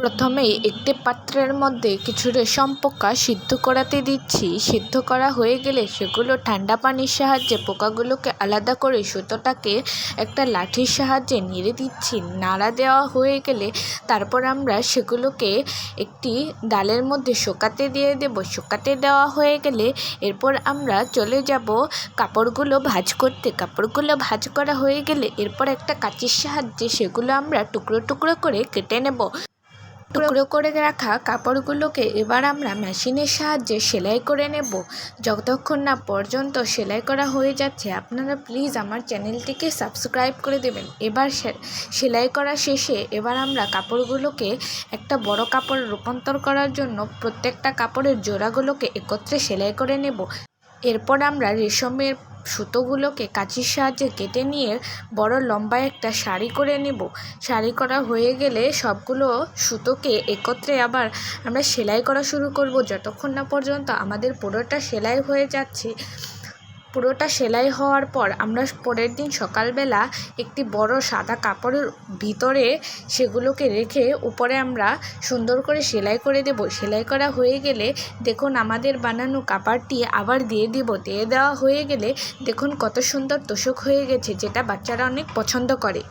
প্রথমেই একটি পাত্রের মধ্যে কিছু রেশম পোকা সিদ্ধ করাতে দিচ্ছি। সিদ্ধ করা হয়ে গেলে সেগুলো ঠান্ডা পানির সাহায্যে পোকাগুলোকে আলাদা করে সুতোটাকে একটা লাঠির সাহায্যে নেড়ে দিচ্ছি। নাড়া দেওয়া হয়ে গেলে তারপর আমরা সেগুলোকে একটি ডালের মধ্যে শুকাতে দিয়ে দেব। শুকাতে দেওয়া হয়ে গেলে এরপর আমরা চলে যাব কাপড়গুলো ভাঁজ করতে। কাপড়গুলো ভাঁজ করা হয়ে গেলে এরপর একটা কাঁচির সাহায্যে সেগুলো আমরা টুকরো টুকরো করে কেটে নেব। টুকরো করে রাখা কাপড়গুলোকে এবার আমরা মেশিনের সাহায্যে সেলাই করে নেব। যতক্ষণ না পর্যন্ত সেলাই করা হয়ে যাচ্ছে, আপনারা প্লিজ আমার চ্যানেলটিকে সাবস্ক্রাইব করে দেবেন। এবার সেলাই করা শেষে এবার আমরা কাপড়গুলোকে একটা বড় কাপড় রূপান্তর করার জন্য প্রত্যেকটা কাপড়ের জোড়াগুলোকে একত্রে সেলাই করে নেব। এরপর আমরা রেশমের সুতোগুলোকে কাঁচির সাহায্যে কেটে নিয়ে বড় লম্বা একটা শাড়ি করে নেব। শাড়ি করা হয়ে গেলে সবগুলো সুতোকে একত্রে আবার আমরা সেলাই করা শুরু করব। যতক্ষণ না পর্যন্ত আমাদের পুরোটা সেলাই হয়ে যাচ্ছে পুরোটা সেলাই হওয়ার পর আমরা পরের দিন সকালবেলা একটি বড় সাদা কাপড়ের ভিতরে সেগুলোকে রেখে উপরে আমরা সুন্দর করে সেলাই করে দেব। সেলাই করা হয়ে গেলে দেখুন আমাদের বানানো কাপড়টি আবার দিয়ে দিব। দিয়ে দেওয়া হয়ে গেলে দেখুন কত সুন্দর তোষক হয়ে গেছে, যেটা বাচ্চারা অনেক পছন্দ করে।